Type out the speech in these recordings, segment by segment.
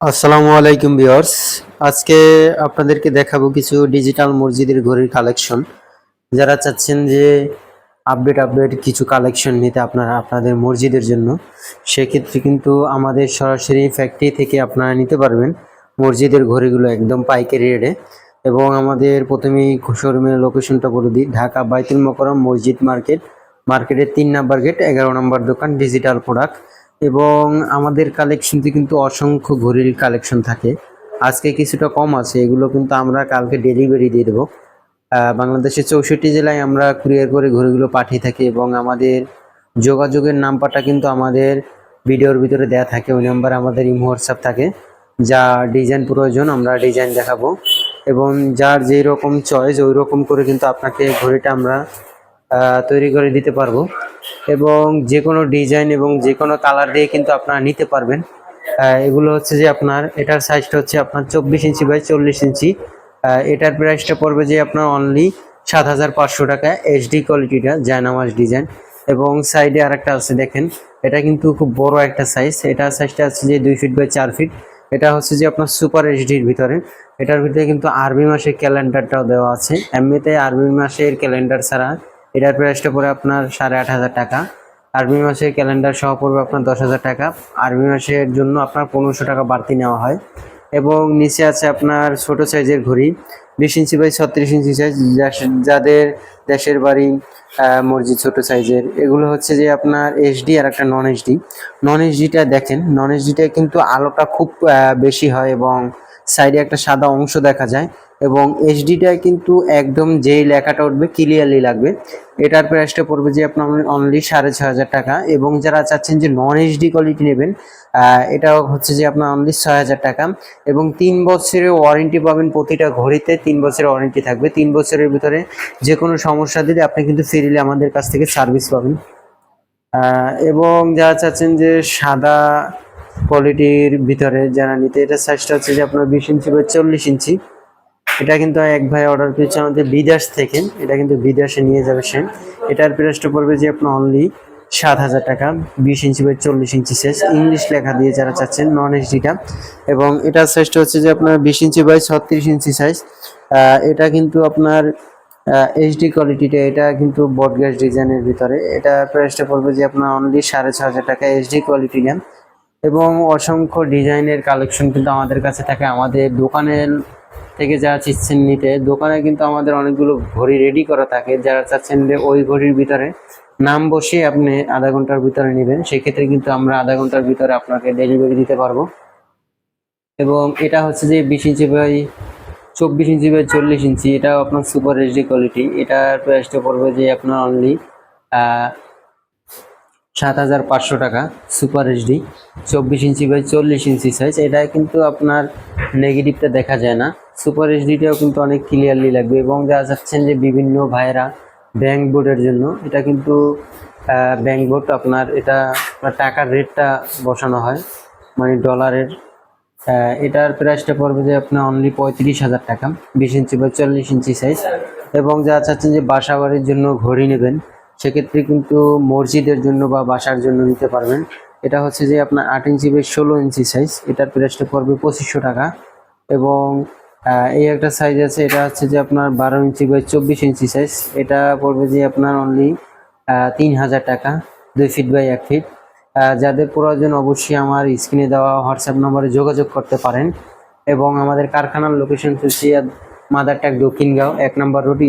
আসসালামু আলাইকুম ভিউয়ার্স। আজকে আপনাদেরকে দেখাবো কিছু ডিজিটাল মসজিদের ঘড়ির কালেকশন। যারা চাচ্ছেন যে আপডেট আপডেট কিছু কালেকশন নিতে আপনারা আপনাদের মসজিদের জন্য, সেক্ষেত্রে কিন্তু আমাদের সরাসরি ফ্যাক্টরি থেকে আপনারা নিতে পারবেন মসজিদের ঘড়িগুলো একদম পাইকারি রেটে এবং আমাদের প্রথমেই শোরুমের লোকেশনটা বলে দিই, ঢাকা বাইতুল মকরম মসজিদ মার্কেট। মার্কেটের তিন নাম্বার গেট এগারো নম্বর দোকান ডিজিটাল প্রোডাক্ট এবং আমাদের কালেকশনতে কিন্তু অসংখ্য ঘড়ির কালেকশন থাকে। আজকে কিছুটা কম আছে, এগুলো কিন্তু আমরা কালকে ডেলিভারি দিয়ে দেবো। বাংলাদেশের চৌষট্টি জেলায় আমরা কুরিয়ার করে ঘড়িগুলো পাঠিয়ে থাকি এবং আমাদের যোগাযোগের নাম্বারটা কিন্তু আমাদের ভিডিওর ভিতরে দেয়া থাকে। ওই নাম্বার আমাদের ইমো, হোয়াটসঅ্যাপ থাকে। যা ডিজাইন প্রয়োজন আমরা ডিজাইন দেখাবো এবং যার যেই রকম চয়েস ওই রকম করে কিন্তু আপনাকে ঘড়িটা আমরা তৈরি করে দিতে পারব। এবং যে কোনো ডিজাইন এবং যে কোনো কালার দিয়ে কিন্তু আপনারা নিতে পারবেন। এগুলো হচ্ছে যে আপনার, এটার সাইজটা হচ্ছে আপনার চব্বিশ ইঞ্চি বাই চল্লিশ ইঞ্চি। এটার প্রাইসটা পড়বে যে আপনার অনলি সাত হাজার পাঁচশো টাকা এইচডি কোয়ালিটিটা জায়নামাজ ডিজাইন এবং সাইডে আরেকটা আছে, দেখেন, এটা কিন্তু খুব বড় একটা সাইজ এটা সাইজটা আছে যে দুই ফিট বাই চার ফিট এটা হচ্ছে যে আপনার সুপার এইচডির ভিতরে। এটার ভিতরে কিন্তু আরবি মাসের ক্যালেন্ডারটাও দেওয়া আছে। এমনিতে আরবি মাসের ক্যালেন্ডার ছাড়া এটার প্রাইসটা পড়ে আপনার সাড়ে আট হাজার টাকা। আর্মি মাসের ক্যালেন্ডার সহ পড়বে আপনার দশ হাজার টাকা। আর্মি মাসের জন্য আপনার পনেরোশো টাকা বাড়তি নেওয়া হয়। এবং নিচে আছে আপনার ছোট সাইজের ঘড়ি, বিশ ইঞ্চি বাই ছত্রিশ ইঞ্চি সাইজ যাদের দেশের বাড়ি মসজিদ ছোট সাইজের এগুলো হচ্ছে যে আপনার এইচডি আর একটা নন এইচডি নন এইচডিটা দেখেন নন এইচডিটা কিন্তু আলোটা খুব বেশি হয় এবং সাইডে একটা সাদা অংশ দেখা যায়। এবং এইচডিটা কিন্তু একদম যেই লেখাটা উঠবে ক্লিয়ারলি লাগবে। এটার প্রাইসটা পড়বে যে আপনার অনলি সাড়ে ছয় হাজার টাকা এবং যারা চাচ্ছেন যে নন এইচডি কোয়ালিটি নেবেন এটাও হচ্ছে যে আপনার অনলি ছয় হাজার টাকা এবং তিন বছরের ওয়ারেন্টি পাবেন প্রতিটা ঘড়িতে, তিন বছরের ওয়ারেন্টি থাকবে। তিন বছরের ভিতরে যে কোনো সমস্যা দিলে আপনি কিন্তু ফিরিলে আমাদের কাছ থেকে সার্ভিস পাবেন। এবং যারা চাচ্ছেন যে সাদা কোয়ালিটির ভিতরে যারা নিতে এটা সাইজটা হচ্ছে যে আপনার বিশ ইঞ্চি বা চল্লিশ ইঞ্চি। এটা কিন্তু এক ভাই অর্ডার করেছে আমাদের বিদেশ থেকে। এটা কিন্তু বিদেশে নিয়ে যাবে সে। এটার প্রাইসটা পড়বে যে আপনার অনলি সাত হাজার টাকা, বিশ ইঞ্চি বাই চল্লিশ ইঞ্চি সাইজ ইংলিশ লেখা দিয়ে যারা চাচ্ছেন নন এইচডিটা এবং এটার সাইজটা হচ্ছে যে আপনার বিশ ইঞ্চি বাই ছত্রিশ ইঞ্চি সাইজ এটা কিন্তু আপনার এইচডি কোয়ালিটিটা এটা কিন্তু বটগ্যাস ডিজাইনের ভিতরে। এটা প্রাইসটা পড়বে যে আপনার অনলি সাড়ে ছ হাজার টাকা এইচডি কোয়ালিটি নেন। এবং অসংখ্য ডিজাইনের কালেকশন কিন্তু আমাদের কাছে থাকে। আমাদের দোকানের থেকে যারা চাচ্ছেন নিতে, দোকানে কিন্তু আমাদের অনেকগুলো ঘড়ি রেডি করা থাকে। যারা চাচ্ছেন যে ওই ঘড়ির ভিতরে নাম বসিয়ে আপনি আধা ঘণ্টার ভিতরে নেবেন, সেক্ষেত্রে কিন্তু আমরা আধা ঘণ্টার ভিতরে আপনাকে ডেলিভারি দিতে পারব। এবং এটা হচ্ছে যে বিশ ইঞ্চি বাই চব্বিশ ইঞ্চি বাই চল্লিশ ইঞ্চি, এটাও আপনার সুপার এইচডি কোয়ালিটি এটার প্রাইসটা পড়বে যে আপনার অনলি সাত হাজার পাঁচশো টাকা সুপার এইচডি চব্বিশ ইঞ্চি বাই চল্লিশ ইঞ্চি সাইজ এটা কিন্তু আপনার নেগেটিভটা দেখা যায় না। সুপার এইচডিটাও কিন্তু অনেক ক্লিয়ারলি লাগবে এবং যা চাচ্ছেন যে বিভিন্ন ভাইরা ব্যাংক বোর্ডের জন্য, এটা কিন্তু ব্যাংক বোর্ড আপনার এটা টাকার রেটটা বসানো হয় মানে ডলারের এটার প্রাইসটা পড়বে যে আপনার অনলি পঁয়ত্রিশ হাজার টাকা, বিশ ইঞ্চি বা চল্লিশ ইঞ্চি সাইজ এবং যা চাচ্ছেন যে বাসা বাড়ির জন্য ঘড়ি নেবেন, সেক্ষেত্রে কিন্তু মসজিদের জন্য বা বাসার জন্য নিতে পারবেন। এটা হচ্ছে যে আপনার আট ইঞ্চি বাই ষোলো ইঞ্চি সাইজ এটার প্রাইসটা পড়বে পঁচিশশো টাকা। এবং এই একটা সাইজ আছে, এটা হচ্ছে যে আপনার বারো ইঞ্চি বাই চব্বিশ ইঞ্চি সাইজ এটা পড়বে যে আপনার অনলি তিন হাজার টাকা, দুই ফিট বাই এক ফিট যাদের প্রয়োজন অবশ্যই আমার স্ক্রিনে দেওয়া হোয়াটসঅ্যাপ নম্বরে যোগাযোগ করতে পারেন। এবং আমাদের কারখানার লোকেশন হচ্ছে মাদারটাক দক্ষিণগাঁও, এক নম্বর রোড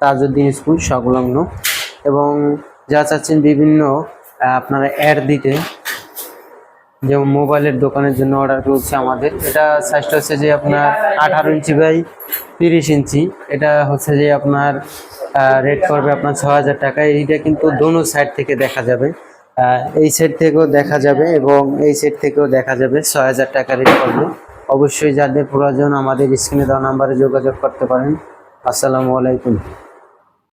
তাজউদ্দিন স্কুল সংলগ্ন এবং যা চাচ্ছেন বিভিন্ন আপনারা অ্যাড দিতে। যেমন মোবাইলের দোকানের জন্য অর্ডার করছে আমাদের। এটা সাইজটা হচ্ছে যে আপনার আঠারো ইঞ্চি বাই তিরিশ ইঞ্চি এটা হচ্ছে যে আপনার রেট করবে আপনার ছ হাজার টাকা। এইটা কিন্তু দোনো সাইড থেকে দেখা যাবে। এই সাইড থেকেও দেখা যাবে এবং এই সাইড থেকেও দেখা যাবে। ছ হাজার টাকা রেট করবে অবশ্যই যাদের প্রয়োজন আমাদের স্ক্রিনে দেওয়া নাম্বারে যোগাযোগ করতে পারেন। আসসালামু আলাইকুম।